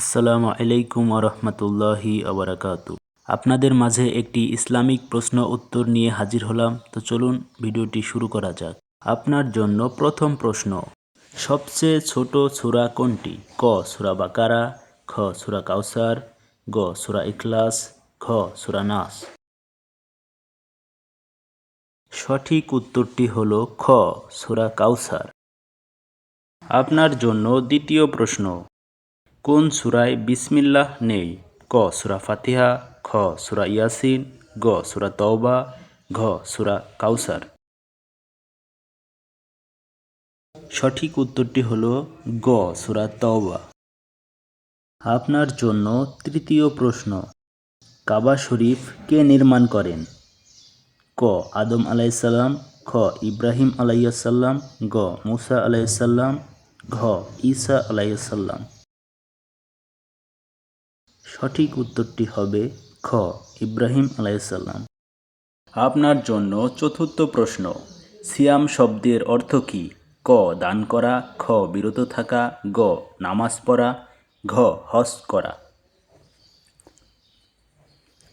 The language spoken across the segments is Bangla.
আসসালামু আলাইকুম আরহামতুল্লাহি আবরাকাতু আপনাদের মাঝে একটি ইসলামিক প্রশ্ন উত্তর নিয়ে হাজির হলাম, তো চলুন ভিডিওটি শুরু করা যাক। আপনার জন্য প্রথম প্রশ্ন, সবচেয়ে ছোট সূরা কোনটি? ক, সূরা বাকারা, খ, সূরা কাউসার গ, সূরা ইখলাস খ সূরা নাস। সঠিক উত্তরটি হলো খ, সূরা কাউসার আপনার জন্য দ্বিতীয় প্রশ্ন কোন সুরায় বিসমিল্লাহ নেই? ক, সুরা ফাতিহা, খ, সুরা ইয়াসিন, গ, সুরা তওবা, ঘ, সুরা কাউসার। সঠিক উত্তরটি হল গ, সুরা তওবা। আপনার জন্য তৃতীয় প্রশ্ন, কাবা শরীফ কে নির্মাণ করেন? ক, আদম আলাইসাল্লাম খ, ইব্রাহিম আলাইসাল্লাম গ, মুসা আলাইসাল্লাম ঘ, ঈসা আলাইসাল্লাম সঠিক উত্তরটি হবে খ, ইব্রাহিম আলাইসাল্লাম আপনার জন্য চতুর্থ প্রশ্ন, সিয়াম শব্দের অর্থ কী? ক, দান করা, খ, বিরত থাকা, গ, নামাজ পড়া, ঘ, হজ করা।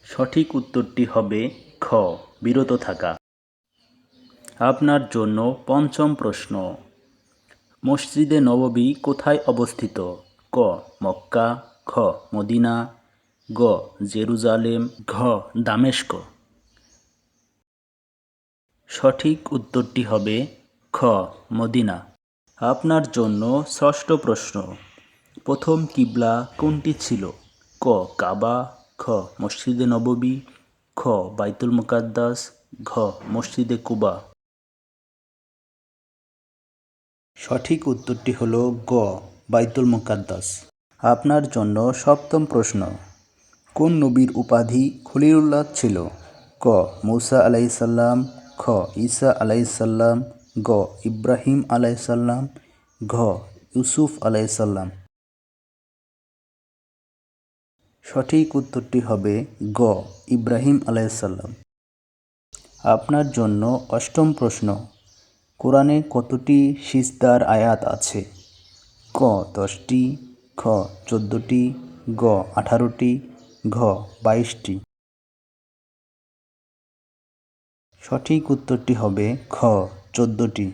সঠিক উত্তরটি হবে খ, বিরত থাকা। আপনার জন্য পঞ্চম প্রশ্ন, মসজিদে নববী কোথায় অবস্থিত? ক, মক্কা খ মদিনা। গ, জেরুজালেম। ঘ, দামেস্ক। সঠিক উত্তরটি হবে খ, মদিনা। আপনার জন্য ষষ্ঠ প্রশ্ন। প্রথম কিবলা কোনটি ছিল? ক, কাবা। খ, মসজিদে নববী। খ, বাইতুল মুকাদ্দাস। ঘ, মসজিদে কুবা। সঠিক উত্তরটি হল গ, বাইতুল মুকাদ্দাস। আপনার জন্য সপ্তম প্রশ্ন, কোন নবীর উপাধি খলিলুল্লাহ ছিল? ক, মৌসা আলাইসাল্লাম খ, ঈসা আলাইসাল্লাম গ, ইব্রাহিম আলাইসাল্লাম ঘ, ইউসুফ আলাইসাল্লাম সঠিক উত্তরটি হবে গ, ইব্রাহিম আলাইসাল্লাম আপনার জন্য অষ্টম প্রশ্ন, কোরআনে কতটি সিজদার আয়াত আছে? ক, দশটি খ চোদ্দোটি গ আঠারোটি ঘ বাইশটি। সঠিক উত্তরটি হবে খ চোদ্দোটি।